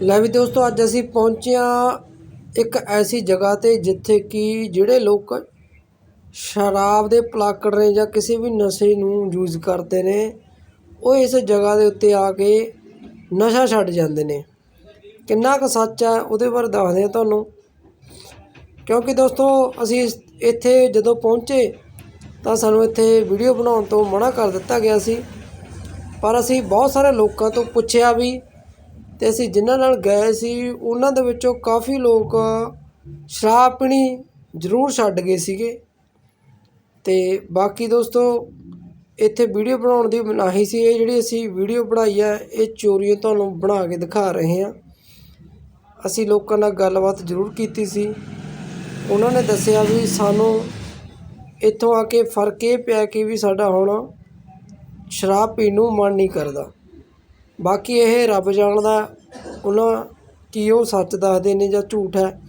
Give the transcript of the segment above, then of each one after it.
ਲੈ ਵੀ ਦੋਸਤੋ, ਅੱਜ ਅਸੀਂ ਪਹੁੰਚੇ ਹਾਂ ਇੱਕ ਐਸੀ ਜਗ੍ਹਾ ਤੇ ਜਿੱਥੇ ਕਿ ਜਿਹੜੇ ਲੋਕ ਸ਼ਰਾਬ ਦੇ ਪਲਾਕੜ ਨੇ ਜਾਂ ਕਿਸੇ ਵੀ ਨਸ਼ੇ ਨੂੰ ਯੂਜ਼ ਕਰਦੇ ਨੇ, ਉਹ ਇਸ ਜਗ੍ਹਾ ਦੇ ਉੱਤੇ ਆ ਕੇ ਨਸ਼ਾ ਛੱਡ ਜਾਂਦੇ ਨੇ। ਕਿੰਨਾ ਕੁ ਸੱਚ ਹੈ, ਉਹਦੇ ਬਾਰੇ ਦੱਸਦੇ ਹਾਂ ਤੁਹਾਨੂੰ। ਕਿਉਂਕਿ ਦੋਸਤੋ, ਅਸੀਂ ਇਸ- ਇੱਥੇ ਜਦੋਂ ਪਹੁੰਚੇ, ਤਾਂ ਸਾਨੂੰ ਇੱਥੇ ਵੀਡੀਓ ਬਣਾਉਣ ਤੋਂ ਮਨਾ ਕਰ ਦਿੱਤਾ ਗਿਆ ਸੀ। ਪਰ ਅਸੀਂ ਬਹੁਤ ਸਾਰੇ ਲੋਕਾਂ ਤੋਂ ਪੁੱਛਿਆ ਵੀ ਅਤੇ ਅਸੀਂ ਜਿਨ੍ਹਾਂ ਨਾਲ ਗਏ ਸੀ, ਉਹਨਾਂ ਦੇ ਵਿੱਚੋਂ ਕਾਫੀ ਲੋਕ ਸ਼ਰਾਬ ਪੀਣੀ ਜ਼ਰੂਰ ਛੱਡ ਗਏ ਸੀਗੇ। ਅਤੇ ਬਾਕੀ ਦੋਸਤੋ, ਇੱਥੇ ਵੀਡੀਓ ਬਣਾਉਣ ਦੀ ਮਨਾਹੀ ਸੀ। ਇਹ ਜਿਹੜੀ ਅਸੀਂ ਵੀਡੀਓ ਬਣਾਈ ਹੈ ਇਹ ਚੋਰੀਆਂ ਤੁਹਾਨੂੰ ਬਣਾ ਕੇ ਦਿਖਾ ਰਹੇ ਹਾਂ। ਅਸੀਂ ਲੋਕਾਂ ਨਾਲ ਗੱਲਬਾਤ ਜ਼ਰੂਰ ਕੀਤੀ ਸੀ। ਉਹਨਾਂ ਨੇ ਦੱਸਿਆ ਵੀ ਸਾਨੂੰ ਇੱਥੋਂ ਆ ਕੇ ਫ਼ਰਕ ਇਹ ਪਿਆ ਕਿ ਵੀ ਸਾਡਾ ਹੁਣ ਸ਼ਰਾਬ ਪੀਣ ਨੂੰ ਮਨ ਨਹੀਂ ਕਰਦਾ। ਬਾਕੀ ਇਹ ਰੱਬ ਜਾਣਦਾ ਉਹਨਾਂ ਕੀ ਉਹ ਸੱਚ ਦੱਸਦੇ ਨੇ ਜਾਂ ਝੂਠ ਹੈ।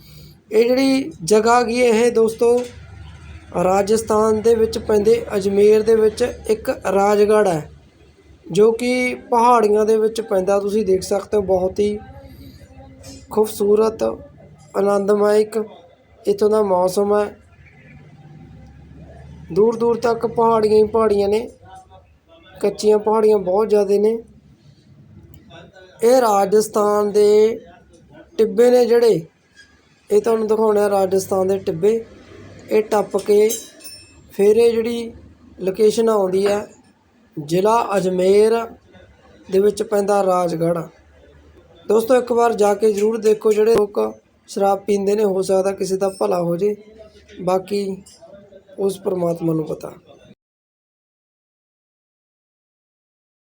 ਇਹ ਜਿਹੜੀ ਜਗ੍ਹਾ ਗਈ ਇਹ ਦੋਸਤੋ, ਰਾਜਸਥਾਨ ਦੇ ਵਿੱਚ ਪੈਂਦੇ ਅਜਮੇਰ ਦੇ ਵਿੱਚ ਇੱਕ ਰਾਜਗੜ੍ਹ ਹੈ, ਜੋ ਕਿ ਪਹਾੜੀਆਂ ਦੇ ਵਿੱਚ ਪੈਂਦਾ। ਤੁਸੀਂ ਦੇਖ ਸਕਦੇ ਹੋ ਬਹੁਤ ਹੀ ਖੂਬਸੂਰਤ, ਆਨੰਦਮਇਕ ਇੱਥੋਂ ਦਾ ਮੌਸਮ ਹੈ। ਦੂਰ ਦੂਰ ਤੱਕ ਪਹਾੜੀਆਂ ਹੀ ਪਹਾੜੀਆਂ ਨੇ, ਕੱਚੀਆਂ ਪਹਾੜੀਆਂ ਬਹੁਤ ਜ਼ਿਆਦਾ ਨੇ। ਇਹ ਰਾਜਸਥਾਨ ਦੇ ਟਿੱਬੇ ਨੇ ਜਿਹੜੇ। ਇਹ ਤੁਹਾਨੂੰ ਦਿਖਾਉਣਾ ਰਾਜਸਥਾਨ ਦੇ ਟਿੱਬੇ। ਇਹ ਟੱਪ ਕੇ ਫਿਰ ਇਹ ਜਿਹੜੀ ਲੋਕੇਸ਼ਨ ਆਉਂਦੀ ਹੈ ਜ਼ਿਲ੍ਹਾ ਅਜਮੇਰ ਦੇ ਵਿੱਚ ਪੈਂਦਾ ਰਾਜਗੜ੍ਹ। ਦੋਸਤੋ, ਇੱਕ ਵਾਰ ਜਾ ਕੇ ਜ਼ਰੂਰ ਦੇਖੋ ਜਿਹੜੇ ਲੋਕ ਸ਼ਰਾਬ ਪੀਂਦੇ ਨੇ, ਹੋ ਸਕਦਾ ਕਿਸੇ ਦਾ ਭਲਾ ਹੋ ਜੇ। ਬਾਕੀ ਉਸ ਪਰਮਾਤਮਾ ਨੂੰ ਪਤਾ।